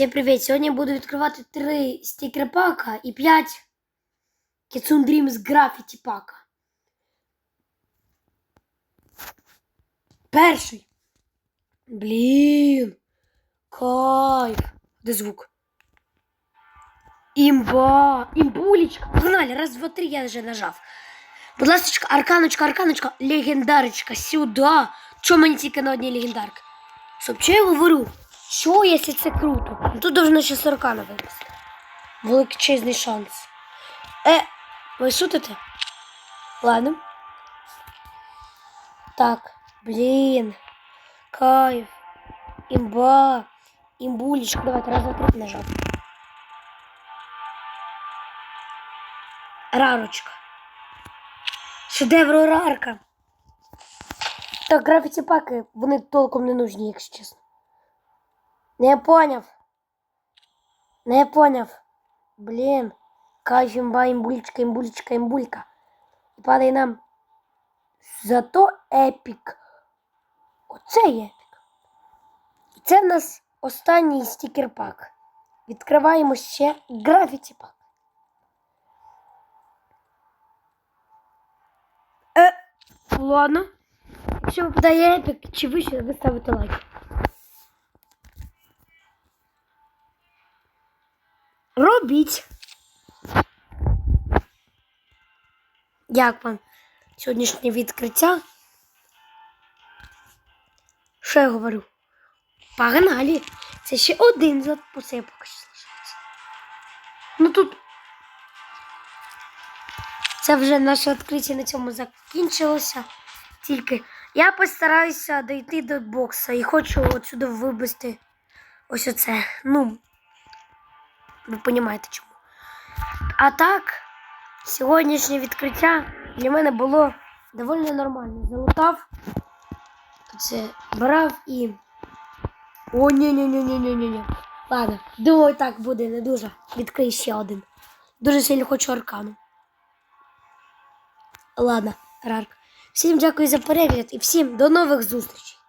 Всім привіт! Сьогодні я буду відкривати 3 стікер пака і 5 Kitsune Dreams Graffiti пака. Перший. Блін. Кайф. Де звук? Імба. Імбулечка. Погнали. Раз, два, три, я вже нажав. Будь ласка, арканочка, арканочка, легендарочка, сюди. Чому мені тільки на одній легендарки? Стоп, що я говорю? Що, якщо це круто? Ну, Тут должно ще 40 випасти. Величезний шанс. Е, ви шутите? Ладно. Так, блін. Кайф. Імба. Імбулечка. Давайте раз, два, нажав. Рарочка. Шедевро рарка. Так, графіті паки, вони толком не нужні, якщо чесно. Не поняв. Не поняв. Блін. Кайф, імба, імбулечка, імбулечка, імбулька. І падає нам. Зато епік. Оце є епік. І це в нас останній стікер пак. Відкриваємо ще графіті пак. Е, ладно. Якщо випадає епік, чи ви ставите лайк. Робіть. Як вам сьогоднішнє відкриття? Що я говорю? Погнали. Це ще один по це поки що залишається. Ну тут. Це вже наше відкриття на цьому закінчилося. Тільки я постараюся дійти до бокса і хочу отсюди вибити ось оце. Ну, ви розумієте чому. А так, сьогоднішнє відкриття для мене було доволі нормально. Залутав, це брав і. О, ні ні ні ні ні ні ні Ладно, думаю, так буде не дуже. Відкрий ще один. Дуже сильно хочу аркану. Ладно, Рарк. Всім дякую за перегляд і всім до нових зустрічей.